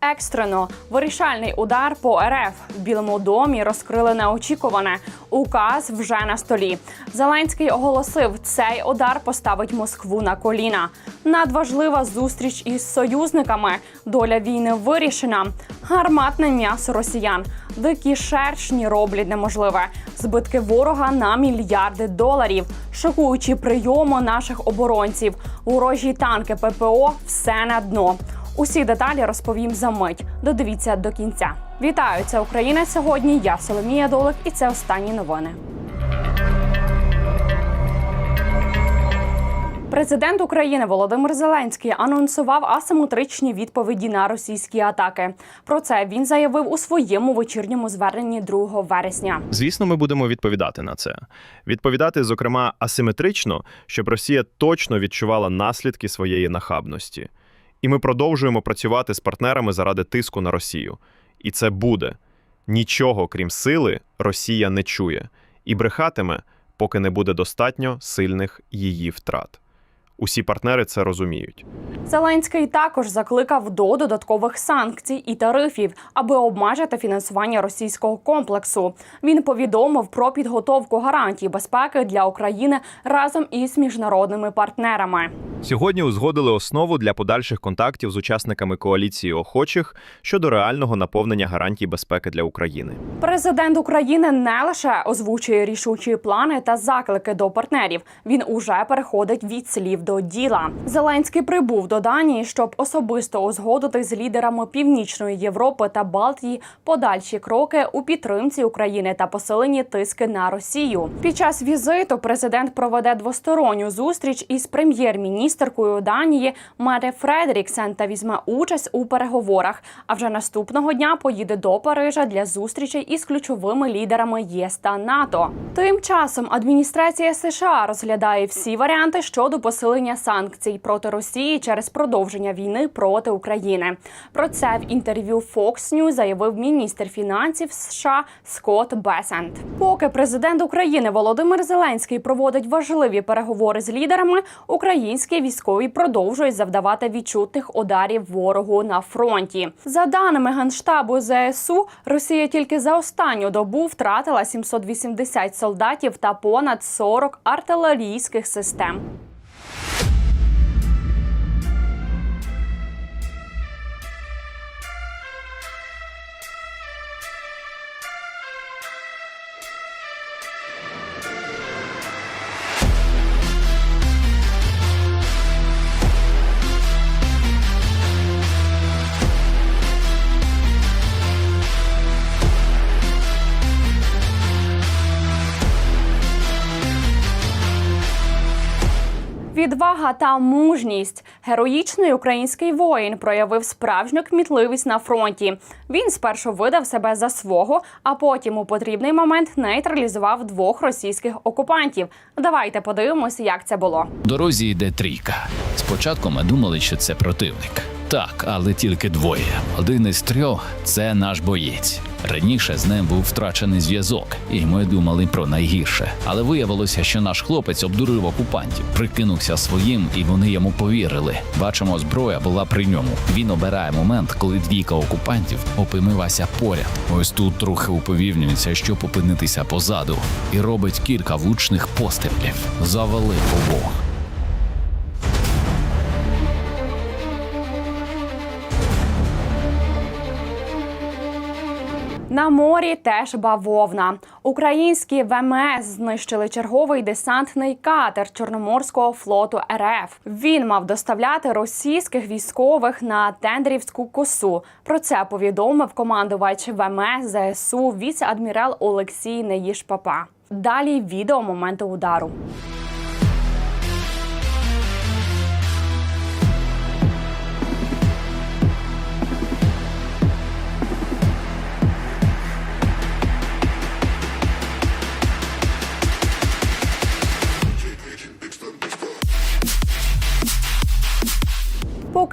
Екстрено вирішальний удар по РФ в Білому домі розкрили неочікуване. Указ вже на столі. Зеленський оголосив, цей удар поставить Москву на коліна. Надважлива зустріч із союзниками. Доля війни вирішена. Гарматне м'ясо росіян. Дикі шершні роблять неможливе. Збитки ворога на мільярди доларів. Шокуючі прийоми наших оборонців. Ворожі танки ППО все на дно. Усі деталі розповім за мить. Додивіться до кінця. Вітаю, це Україна сьогодні. Я Соломія Долик, і це останні новини. Президент України Володимир Зеленський анонсував асиметричні відповіді на російські атаки. Про це він заявив у своєму вечірньому зверненні 2 вересня. Звісно, ми будемо відповідати на це. Відповідати, зокрема, асиметрично, щоб Росія точно відчувала наслідки своєї нахабності. І ми продовжуємо працювати з партнерами заради тиску на Росію. І це буде. Нічого, крім сили, Росія не чує і брехатиме, поки не буде достатньо сильних її втрат. Усі партнери це розуміють. Зеленський також закликав до додаткових санкцій і тарифів, аби обмежити фінансування російського комплексу. Він повідомив про підготовку гарантій безпеки для України разом із міжнародними партнерами. Сьогодні узгодили основу для подальших контактів з учасниками коаліції охочих щодо реального наповнення гарантій безпеки для України. Президент України не лише озвучує рішучі плани та заклики до партнерів. Він уже переходить від слів до діла. Зеленський прибув до Данії, щоб особисто узгодити з лідерами Північної Європи та Балтії подальші кроки у підтримці України та посиленні тиски на Росію. Під час візиту президент проведе двосторонню зустріч із прем'єр-міністеркою Данії Мете Фредеріксен та візьме участь у переговорах. А вже наступного дня поїде до Парижа для зустрічей із ключовими лідерами ЄС та НАТО. Тим часом адміністрація США розглядає всі варіанти щодо посилення санкцій проти Росії через продовження війни проти України. Про це в інтерв'ю Fox News заявив міністр фінансів США Скотт Бесент. Поки президент України Володимир Зеленський проводить важливі переговори з лідерами, українські військові продовжують завдавати відчутних ударів ворогу на фронті. За даними генштабу ЗСУ, Росія тільки за останню добу втратила 780 солдатів та понад 40 артилерійських систем. Відвага та мужність. Героїчний український воїн проявив справжню кмітливість на фронті. Він спершу видав себе за свого, а потім у потрібний момент нейтралізував двох російських окупантів. Давайте подивимося, як це було. Дорозі йде трійка. Спочатку ми думали, що це противник. Так, але тільки двоє. Один із трьох це наш боєць. Раніше з ним був втрачений зв'язок, і ми думали про найгірше. Але виявилося, що наш хлопець обдурив окупантів, прикинувся своїм, і вони йому повірили. Бачимо, зброя була при ньому. Він обирає момент, коли двійка окупантів опинилася поряд. Ось тут трохи уповільнюється, щоб опинитися позаду, і робить кілька влучних пострілів. Завалив обох. На морі теж бавовна. Українські ВМС знищили черговий десантний катер Чорноморського флоту РФ. Він мав доставляти російських військових на тендрівську косу. Про це повідомив командувач ВМС ЗСУ віце-адмірал Олексій Неїшпапа. Далі відео моменту удару.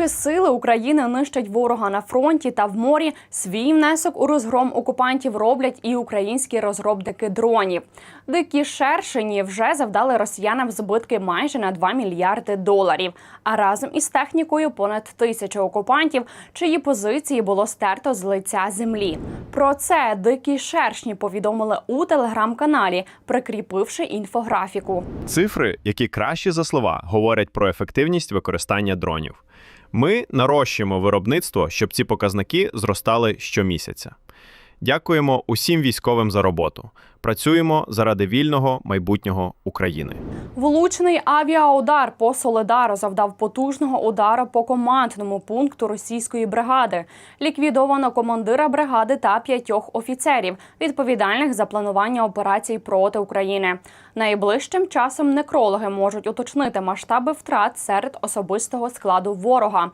Поки сили України нищать ворога на фронті та в морі, свій внесок у розгром окупантів роблять і українські розробники дронів. Дикі шершені вже завдали росіянам збитки майже на 2 мільярди доларів. А разом із технікою понад тисячу окупантів, чиї позиції було стерто з лиця землі. Про це дикі шершні повідомили у телеграм-каналі, прикріпивши інфографіку. Цифри, які кращі за слова, говорять про ефективність використання дронів. Ми нарощуємо виробництво, щоб ці показники зростали щомісяця. Дякуємо усім військовим за роботу. Працюємо заради вільного майбутнього України. Влучний авіаудар по Солидару завдав потужного удару по командному пункту російської бригади. Ліквідовано командира бригади та п'ятьох офіцерів, відповідальних за планування операцій проти України. Найближчим часом некрологи можуть уточнити масштаби втрат серед особистого складу ворога.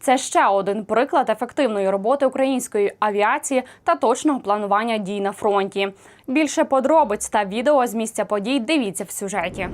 Це ще один приклад ефективної роботи української авіації та точного планування дій на фронті. Більше подробиць та відео з місця подій дивіться в сюжеті.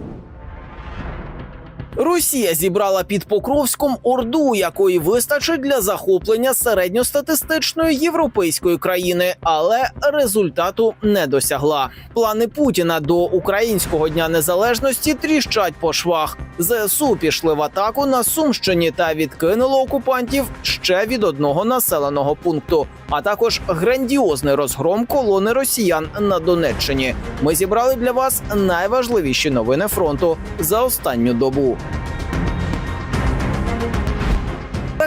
Росія зібрала під Покровськом орду, якої вистачить для захоплення середньостатистичної європейської країни, але результату не досягла. Плани Путіна до українського дня незалежності тріщать по швах. ЗСУ пішли в атаку на Сумщині та відкинули окупантів ще від одного населеного пункту, а також грандіозний розгром колони росіян на Донеччині. Ми зібрали для вас найважливіші новини фронту за останню добу.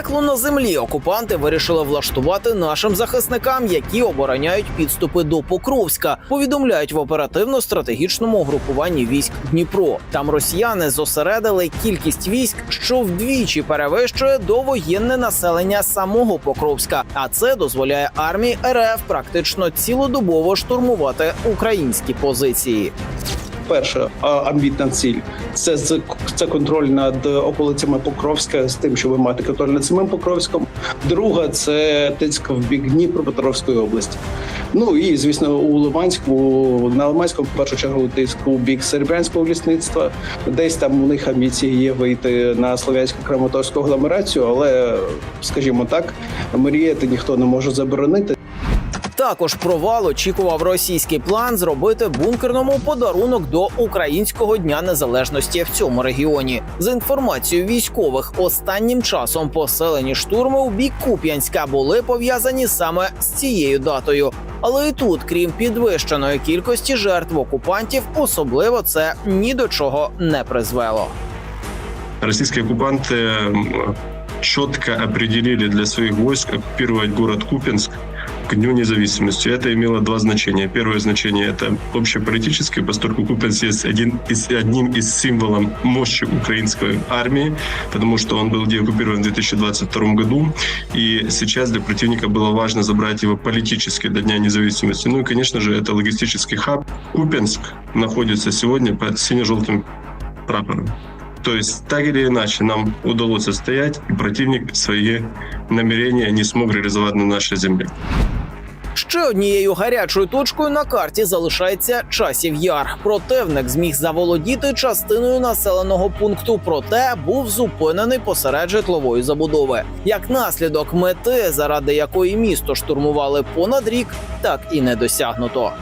Пекло на землі окупанти вирішили влаштувати нашим захисникам, які обороняють підступи до Покровська. Повідомляють в оперативно-стратегічному групуванні військ Дніпро. Там росіяни зосередили кількість військ, що вдвічі перевищує довоєнне населення самого Покровська. А це дозволяє армії РФ практично цілодобово штурмувати українські позиції. Перша амбітна ціль це це контроль над околицями Покровська з тим, щоб мати контроль над самим Покровськом. Друга це тиск в бік Дніпропетровської області. Ну і звісно, у Лиманську на Лиманському в першу чергу тиск у бік серебрянського лісництва. Десь там у них амбіції є вийти на слов'янську краматорську агломерацію, але скажімо так, мріяти ніхто не може заборонити. Також провал очікував російський план зробити бункерному подарунок до українського дня незалежності в цьому регіоні. За інформацією військових, останнім часом поселені штурми у бік Куп'янська були пов'язані саме з цією датою. Але і тут, крім підвищеної кількості жертв окупантів, особливо це ні до чого не призвело. Российские оккупанты м, четко определили для своих войск оккупировать город Купинск к Дню независимости. Это имело два значения. Первое значение – это общеполитическое, поскольку Купинск есть один из, одним из символов мощи украинской армии, потому что он был деоккупирован в 2022 году, и сейчас для противника было важно забрать его политически до Дня независимости. Ну и, конечно же, это логистический хаб. Купинск находится сегодня под сине-желтым прапором. То есть, так или иначе, нам удалось отстоять, и противник свои намерения не смог реализовать на нашей земле. Ще однією гарячою точкою на карті залишається часів яр. Противник зміг заволодіти частиною населеного пункту, проте був зупинений посеред житлової забудови. Як наслідок мети, заради якої місто штурмували понад рік, так і не досягнуто.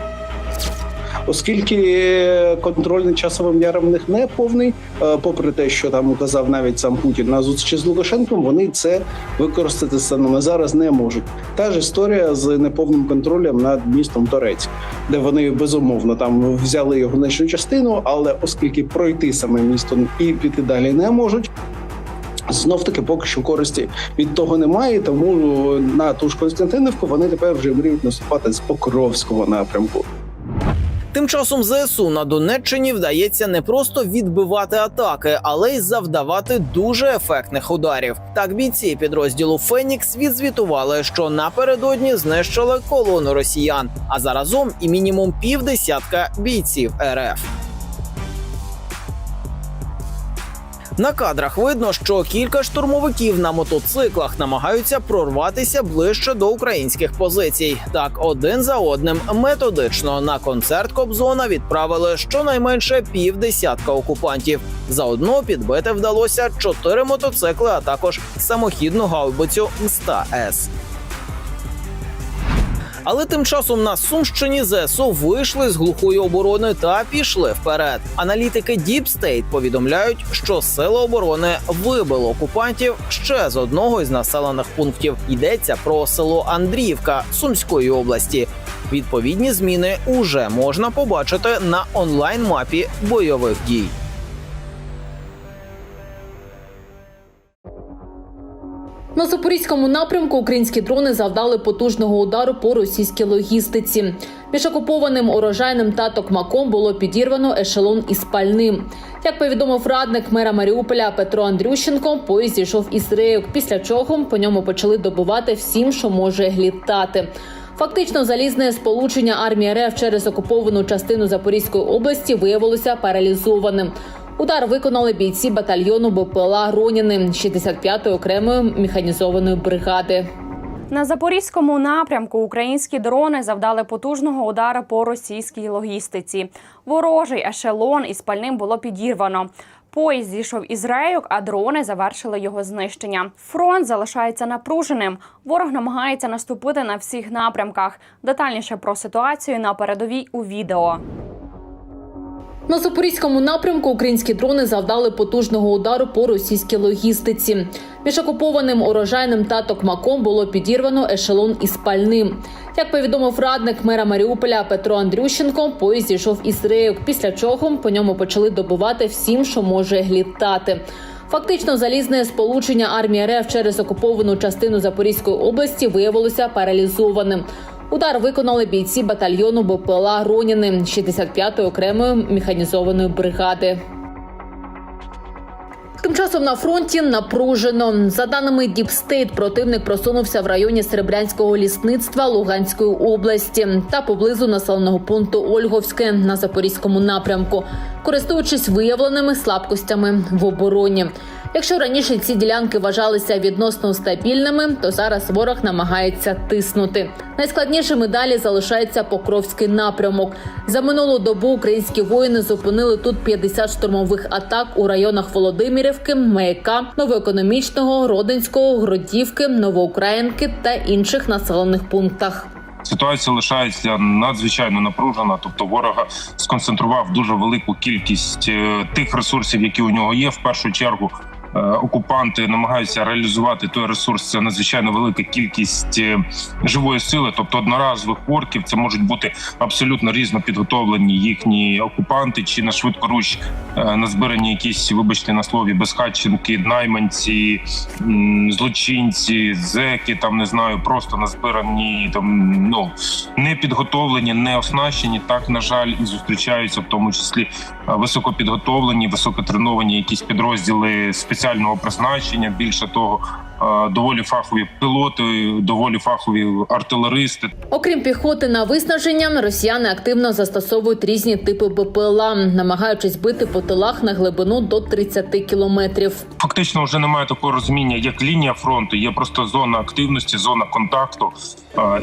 Оскільки контроль над часовим яром в них не повний, е, попри те, що там указав навіть сам Путін на зустрічі з Лукашенком, вони це використати на зараз не можуть. Та ж історія з неповним контролем над містом Торецьк, де вони безумовно там взяли його нижню частину, але оскільки пройти саме місто і піти далі не можуть. Знов таки поки що користі від того немає, тому на ту ж Константинівку вони тепер вже мріють наступати з Покровського напрямку. Тим часом ЗСУ на Донеччині вдається не просто відбивати атаки, але й завдавати дуже ефектних ударів. Так бійці підрозділу Фенікс відзвітували, що напередодні знищили колону росіян, а заразом і мінімум півдесятка бійців РФ. На кадрах видно, що кілька штурмовиків на мотоциклах намагаються прорватися ближче до українських позицій. Так, один за одним методично на концерт Кобзона відправили щонайменше півдесятка окупантів. Заодно підбити вдалося чотири мотоцикли, а також самохідну гаубицю Мста С. Але тим часом на Сумщині ЗСУ вийшли з глухої оборони та пішли вперед. Аналітики Deep State повідомляють, що сили оборони вибили окупантів ще з одного із населених пунктів. Йдеться про село Андріївка Сумської області. Відповідні зміни уже можна побачити на онлайн мапі бойових дій. На запорізькому напрямку українські дрони завдали потужного удару по російській логістиці. Між окупованим урожайним та токмаком було підірвано ешелон із пальним. Як повідомив радник мера Маріуполя Петро Андрющенко, поїзд зійшов із рейок, після чого по ньому почали добувати всім, що може літати. Фактично, залізне сполучення армії РФ через окуповану частину Запорізької області виявилося паралізованим. Удар виконали бійці батальйону БПЛА Роніни 65-ї окремої механізованої бригади. На запорізькому напрямку українські дрони завдали потужного удару по російській логістиці. Ворожий ешелон із пальним було підірвано. Поїзд зійшов із рейок, а дрони завершили його знищення. Фронт залишається напруженим. Ворог намагається наступити на всіх напрямках. Детальніше про ситуацію на передовій у відео. На запорізькому напрямку українські дрони завдали потужного удару по російській логістиці. Між окупованим урожайним та токмаком було підірвано ешелон із пальним. Як повідомив радник мера Маріуполя Петро Андрющенко, поїзд зійшов із рейок, після чого по ньому почали добувати всім, що може літати. Фактично, залізне сполучення армії РФ через окуповану частину Запорізької області виявилося паралізованим. Удар виконали бійці батальйону БПЛА Роніни 65-ї окремої механізованої бригади. Тим часом на фронті напружено. За даними State, противник просунувся в районі Серебрянського лісництва Луганської області та поблизу населеного пункту Ольговське на запорізькому напрямку, користуючись виявленими слабкостями в обороні. Якщо раніше ці ділянки вважалися відносно стабільними, то зараз ворог намагається тиснути. Найскладнішими далі залишається Покровський напрямок. За минулу добу українські воїни зупинили тут 50 штурмових атак у районах Володимирівки, Маяка, Новоекономічного, Родинського, Гродівки, Новоукраїнки та інших населених пунктах. Ситуація лишається надзвичайно напружена. Тобто, ворога сконцентрував дуже велику кількість е, тих ресурсів, які у нього є. В першу чергу окупанти намагаються реалізувати той ресурс. Це надзвичайно велика кількість е, живої сили, тобто одноразових орків. Це можуть бути абсолютно різно підготовлені їхні окупанти, чи на швидкоруч е, назбирані якісь, вибачте на слові, безхатченки, найманці, злочинці, зеки, там не знаю, просто назбирані там ну не підготовлені, не оснащені. Так на жаль, і зустрічаються в тому числі е, високопідготовлені, високотреновані якісь підрозділи спеціального призначення. Більше того, доволі фахові пілоти, доволі фахові артилеристи. Окрім піхоти на виснаження, росіяни активно застосовують різні типи БПЛА, намагаючись бити по тилах на глибину до 30 кілометрів. Фактично вже немає такого розуміння, як лінія фронту. Є просто зона активності, зона контакту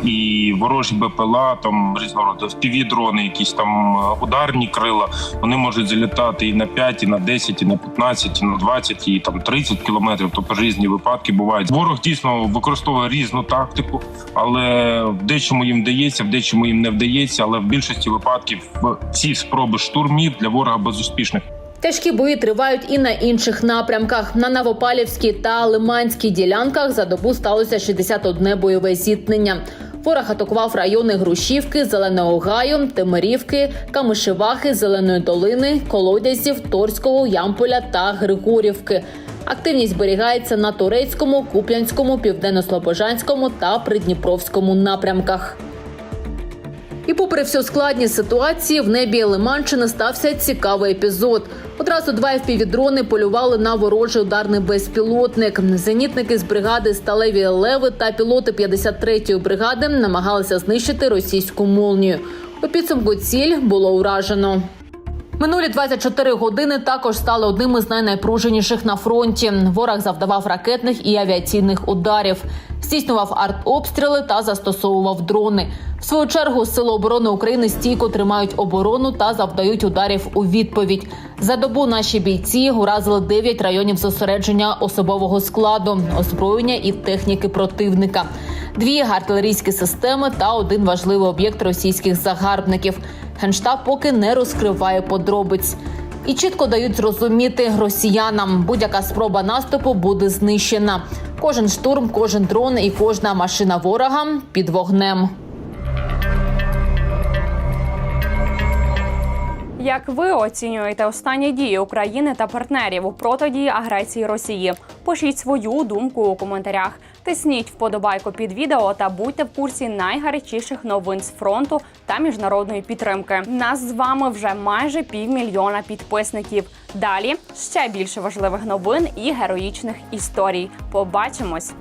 і ворожі БПЛА, там різного роду дрони, якісь там е, ударні крила. Вони можуть залітати і на 5, і на 10, і на 15, і на 20, і там 30 кілометрів. Тобто різні випадки бувають. Ворог дійсно використовує різну тактику, але в дечому їм вдається, в дечому їм не вдається. Але в більшості випадків ці спроби штурмів для ворога безуспішних. Тяжкі бої тривають і на інших напрямках. На Новопалівській та Лиманській ділянках за добу сталося 61 бойове зіткнення. Ворог атакував райони Грушівки, Зеленого Гаю, Темирівки, Камишевахи, Зеленої долини, Колодязів, Торського, Ямполя та Григорівки. Активність зберігається на турецькому, куп'янському, південно-слобожанському та придніпровському напрямках. І попри всю складність ситуації, в небі Лиманщини стався цікавий епізод. Одразу два FPV-дрони полювали на ворожий ударний безпілотник. Зенітники з бригади Сталеві Леви та пілоти 53-ї бригади намагалися знищити російську молнію. У підсумку ціль було уражено. Минулі 24 години також стали одним із найнайпруженіших на фронті. Ворог завдавав ракетних і авіаційних ударів, здійснював артобстріли та застосовував дрони. В свою чергу Сили оборони України стійко тримають оборону та завдають ударів у відповідь. За добу наші бійці уразили 9 районів зосередження особового складу, озброєння і техніки противника, дві артилерійські системи та один важливий об'єкт російських загарбників. Генштаб поки не розкриває подробиць. І чітко дають зрозуміти росіянам, будь-яка спроба наступу буде знищена. Кожен штурм, кожен дрон і кожна машина ворога під вогнем. Як ви оцінюєте останні дії України та партнерів у протидії агресії Росії? Пишіть свою думку у коментарях. Тисніть вподобайку під відео та будьте в курсі найгарячіших новин з фронту та міжнародної підтримки. Нас з вами вже майже півмільйона підписників. Далі ще більше важливих новин і героїчних історій. Побачимось!